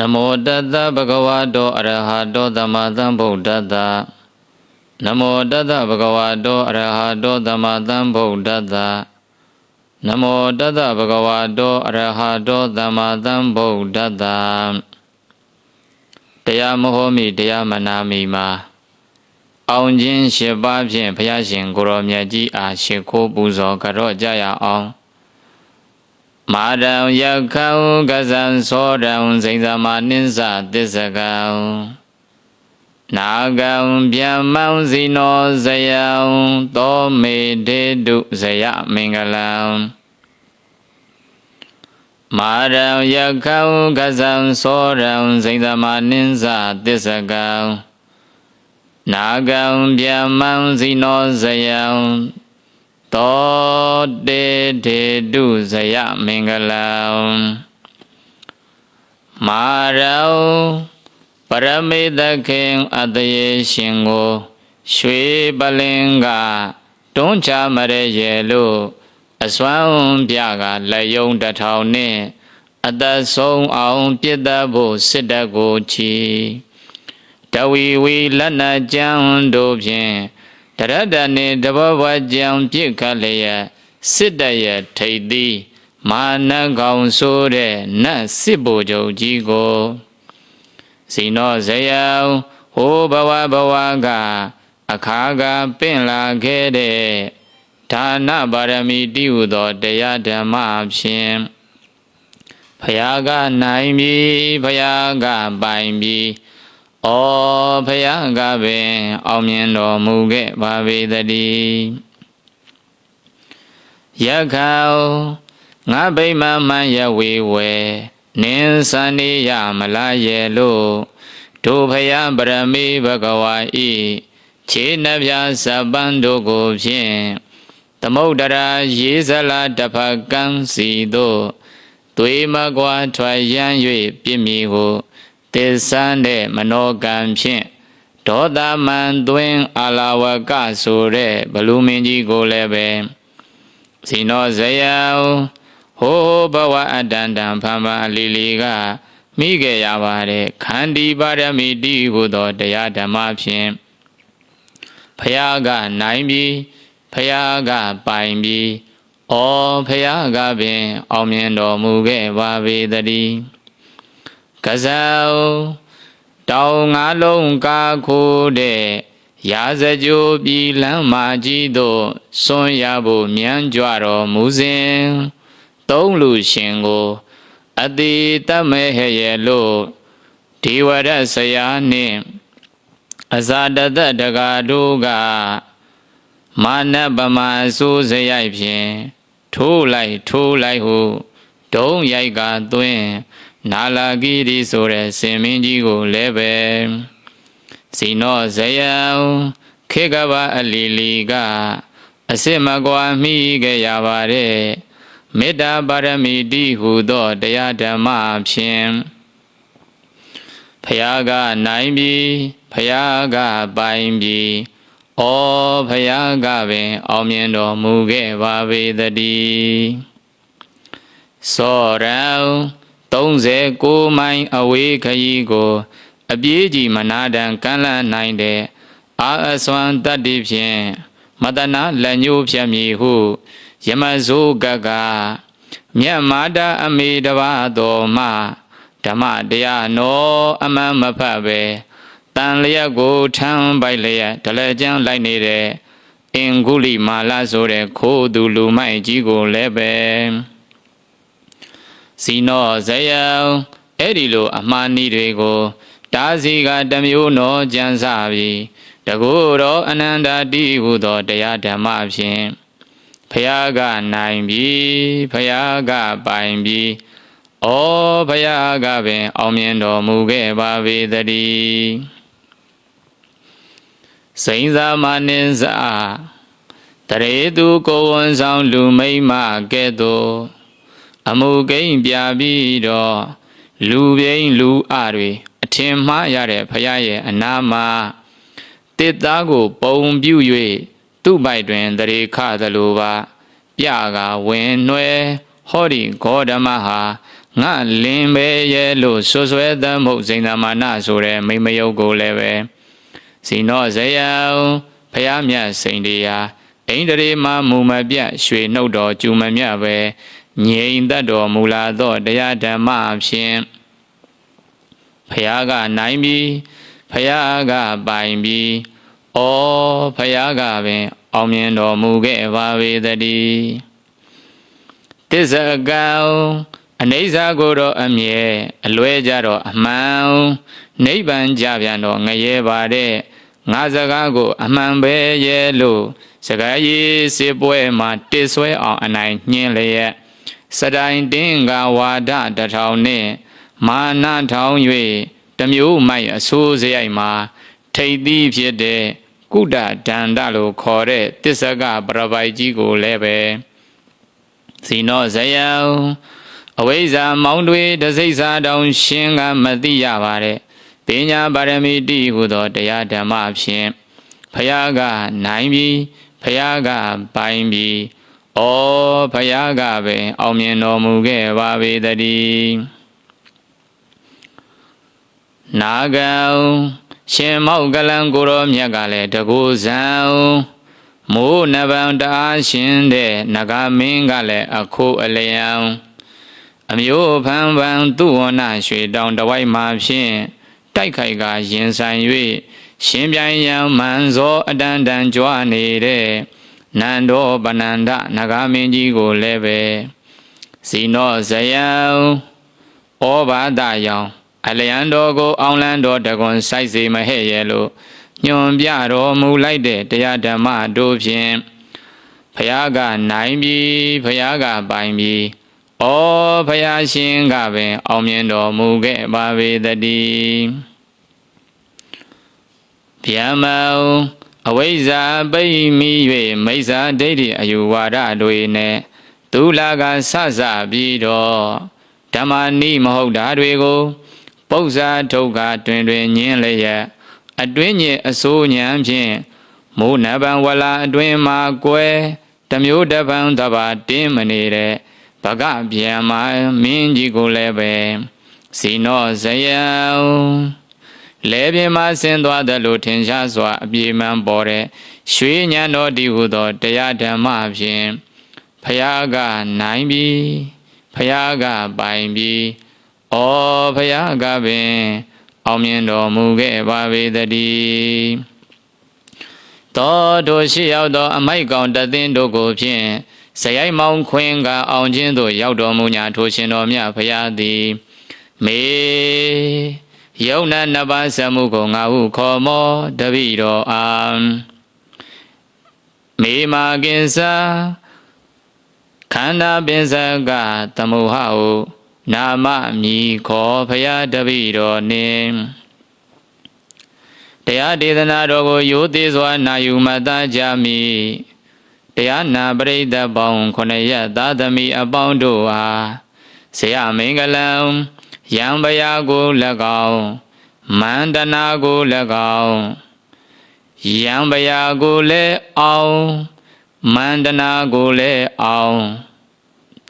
နမောတတ္တဗဂဝတောအရဟတောသမ္မာသမ္ဗုဒ္ဓတ္တနမောတတ္တဗဂဝတောအရဟတောသမ္မာသမ္ဗုဒ္ဓတ္တနမောတတ္တဗဂဝတောအရဟတောသမ္မာသမ္ဗုဒ္ဓတ္တတရားမဟောမိတရားမနာမိမှာအောင်ခြင်းရှစ်ပါးဖြင့်ဘုရားရှင်ကိုရောမြတ်ကြီးအားရှိခိုးပူဇော်ကြော့ကြရအောင် မာရံယခံကဇံသောရံစိန်သမနိစ္စသစ္စကံနာဂံဗျမ္မံဇိနောဇယံသောမေတေတုဇယမင်္ဂလံမာရံယခံကဇံသောရံစိန်သမနိစ္စသစ္စကံနာဂံဗျမ္မံဇိနောဇယံ သောတေတေတုဇယမင်္ဂလံမာရောပရမေတခင်အတယေရှင်ကိုရွှေပလင်ကတွန်းချမရရဲ့လို့အစွမ်းပြကလက်ယုံတစ်ထောင်နဲ့အသက်ဆုံးအောင်ပြစ်တတ်ဖို့စစ်တပ်ကိုချီတဝီဝီလက်နကြံတို့ဖြင့် တရတ္တနေတဘောဘကြံပြစ်ခတ်လျက်စစ်တရဲ့ထိတ်သည်မာနကောင်ဆိုတဲ့နတ်စစ်ဘိုလ်ချုပ်ကြီးကိုစီနောဇယံဟိုဘဝဘဝကအခါကပင့်လာခဲ့တဲ့ဒါနပါရမီတည်ဟုသောတရားဓမ္မဖြင့်ဖယားကနိုင်ပြီဖယားကပိုင်ပြီ ဩဖယားကပင်အောင်မြင်တော်မူခဲ့ပါပေသတည်းယခောငါဗိမာန်မှန်ရဝေဝဲနင်းစန္ဒီယမလာရဲ့လို့တို့ဖယားပရမေဘဂဝါဤခြေနှပြဇပန်တို့ကိုဖြင့်သမုဒ္ဒရာရေဇလာတဖကံစီတို့သွေမကွာထွက်ရန်၍ပြည့်မီကို သစ္ဆန်းတဲ့မနောကံဖြင့်ဒေါသမန်သွင်းအာလာဝကဆိုတဲ့ဘလူမင်းကြီးကိုလည်းပဲဇိနောဇယံဟိုဘဝအတန္တံဖမ္မာလီလီကမိခဲ့ရပါတယ်ခန္တီပါရမီတိဟုသောတရားဓမ္မဖြင့်ဖယားကနိုင်ပြီးဖယားကပိုင်ပြီးဩဖယားကပင် အောင်မြင်တော်မူခဲ့ပါပေတည်း ကဇောတောင်ငါလုံးကာခိုးတဲ့ရာဇကြိုပြည်လမ်းမာကြီးတို့စွန့်ရဖို့မြန်းကြွတော်မူစဉ်သုံးလူရှင်ကိုအတိတမဲဟရဲ့လို့ဒေဝရဆရာနှင့်အဇာတတတကာတို့ကမာနပမာစိုးစရိုက်ဖြင့်ထိုးလိုက်ထိုးလိုက်ဟုဒုံရိုက်ကသွင်း နာလာဂီရီဆိုတဲ့စင်မင်းကြီးကိုလည်းပဲဇီနောဇယံခေကဘာအလီလီကအစစ်မကွာမိခဲ့ရပါတယ်မေတ္တာပါရမီတိဟုသောတရားဓမ္မဖြင့်ဖယားကနိုင်ပြီဖယားကပိုင်ပြီဩဖယားကပင် အောင်မြင်တော်မူခဲ့ပါပေတည်းသောရံ 39မိုင်အဝေးခရီးကို အပြေးကြီးမနာတံကမ်းလှမ်းနိုင်တဲ့အာအစွမ်းတတ္တိဖြင့်မတနာလက်ညှိုးဖြတ်မည်ဟုယမဇိုးကကမြတ်မာတာအမေတပါတော်မှဓမ္မတရားနောအမှန်မဖတ်ပဲတန်လျက်ကိုထမ်းပိုက်လျက်ဒလကြံလိုက်နေတဲ့အင်္ဂုလိမာလာဆိုတဲ့ခိုးသူလူမိုက်ကြီးကိုလည်းပဲ ဇီနောဇယံအဲ့ဒီလို အမှားနည်းတွေကိုတားစီကတမျိုးနောကြံစပြီးတကူတော်အနန္တတိဟုသောတရားဓမ္မဖြင့်ဖယားကနိုင်ပြီဖယားကပိုင်ပြီဩဖယားကပင် အောင်မြင်တော်မူခဲ့ပါပေတည်းစိန်သာမနှင်းစာတရေသူကိုဝန်ဆောင်လူမိမ့်မကဲ့သို့ အမှုကိန်းပြပြီးတော့လူပြိန်လူအတွေအထင်မှားရတဲ့ဖရာရဲ့အနာမှာတစ်သားကို ပုံပြု၍သူ့ပိုက်တွင်တရေခသလိုပါ ပြကဝင်နှွဲဟောဒီဂေါဓမဟာငါလင်ပဲရဲ့လို့ဆွဆွဲသမှုဇိန်သမနာဆိုတဲ့မိမယုတ်ကိုလည်းပဲစီနောဇယံဖယားမြတ်စိန်တရားအိန္ဒြေမမူမပြတ်ရွှေနှုတ်တော်ကျူမမြတ်ပဲ ငြိမ်သက်တော်မူလာသောတရားဓမ္မဖြင့်ဖယားကနိုင်ပြီးဖယားကပိုင်ပြီးဩဖယားကပင် အောင်မြင်တော်မူခဲ့ပါပေတည်းတစ္ဆကံအနိစ္စကိုတော့အမြဲအလွဲကြတော့အမှန်နိဗ္ဗာန်ကြပြန်တော့ငရဲပါတဲ့ငါစကားကို အမှန်ပဲရဲ့လို့စကားရေးစေပွဲမှာတစ်ဆွဲအောင်အနိုင်ညင်းလျက် စတိုင်တင်းကဝါဒတထောင်နဲ့မာနထောင်၍တမျိုးမိုက်အဆိုးစရိုက်မှာထိတ်သီးဖြစ်တဲ့ကုဒဒန္တလို့ခေါ်တဲ့တစ္ဆကပရပိုက်ကြီးကိုလည်းပဲစီနောဇယံအဝိဇ္ဇာမောင်းတွေတစိမ့်စာတောင်ရှင်းကမသိရပါတဲ့ပညာပါရမီတိဟုသောတရားဓမ္မဖြင့်ဖယားကနိုင်ပြီးဖယားကပိုင်ပြီး ဩဖယားကပင်အောင်မြင်တော်မူခဲ့ပါပေတည်းနာဂံရှင်မောက်ကလန်ကိုရောမြတ်ကလည်းတကူဇံမိုးနဗံတအားရှင်တဲ့နဂမင်းကလည်းအခုအလျံအမျိုးဖန်ဖန်သူဝနရွှေတောင်တဝိုက်မှာဖြင့်တိုက်ခိုက်ကရင်ဆိုင်၍ရှင်ပြိုင်ရန်မန်ဇောအတန်တန်ကြွနေတဲ့ နန္ဒောပနန္ဒနဂမင်းကြီးကိုလည်းပဲဇီနောဇယံဩဘာဒယောင်အလျံတော်ကို အောင်လန်းတော်တကွန်စိုက်စေမဟဲ့ရဲ့လို့ညွန်ပြတော်မူလိုက်တဲ့တရားဓမ္မတို့ဖြင့်ဖယားကနိုင်ပြီးဖယားကပိုင်ပြီးဩဖယားရှင်ကပင် အောင်မြင်တော်မူခဲ့ပါပေတည်းဗျာမော အဝိဇ္ဇာပိမိ၍မိစ္ဆာဒိဋ္ဌိအယူဝါဒတွေနဲ့ဒုလာကဆဆပြီးတော့ဓမ္မနိမဟုတ်တာတွေကိုပု္ပ္ပာထုတ်ကတွင်တွင်ညင်းလျက်အတွင်းညင်အစိုးညံဖြင့်မိုးနဗံဝလာအတွင်းမှာကွယ်တမျိုးတပံတပါတင်းမနေတဲ့ဘဂဗျံမာမင်းကြီးကိုလည်းပဲစီနောဇယံ လဲပြင်းမှဆင်းသွားတယ်လို့ထင်ရှားစွာအပြေမှန်ပေါ်တဲ့ရွှေညံတော်ဒီဟုသောတရားဓမ္မဖြင့်ဖယားကနိုင်ပြီးဖယားကပိုင်ပြီးဩဖယားကပင် အောင်မြင်တော်မူခဲ့ပါပေတည်းသောတို့ရှိရောက်သော အမိုက်ကောင်တသင်းတို့ကိုဖြင့်ဇယိုက်မောင်ခွင်ကအောင်ခြင်းသို့ရောက်တော်မူညာထိုရှင်တော်မြတ်ဖရာသည်မေ ယုံနာနှစ်ပါးစမှုကိုငါဟုခေါ်မောတပိတော်အာမေမာကင်စာခန္ဓာပင်စကသမုဟဟုနာမမြည်ခေါ်ဖရာတပိတော်နှင့်တရားဒေသနာတော်ကိုရိုသေစွာနာယူမတတ်ကြမည်တရားနာပရိသတ်ပေါင်းခொနရသာသမီအပေါင်းတို့အားဆရာမင်္ဂလံ ယံဘယာကို၎င်းမန္တနာကို၎င်းယံဘယာကိုလည်းအောင်မန္တနာကိုလည်းအောင်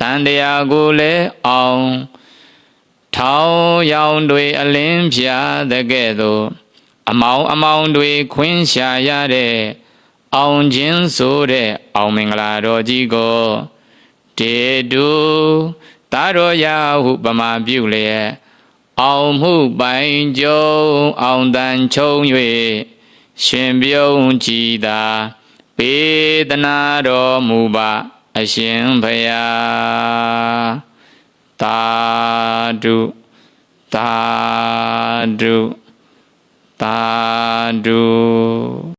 တန်တရားကိုလည်းအောင်ထောင်းရောင်တွေအလင်းဖြာတဲ့ကဲ့သို့အမောင်အမောင်တွေခွင်းရှာရတဲ့အောင်ခြင်းဆိုတဲ့အောင်မင်္ဂလာတော်ကြီးကိုတေတုသာ တော်ရာဟုပမာပြုလျက်အောင်မှုပိုင်ကြုံအောင်တန်ချုံ၍ရှင်ပြုံးကြည်သာပေတနာတော်မူပါအရှင်ဘုရားသာဓုသာဓုသာဓု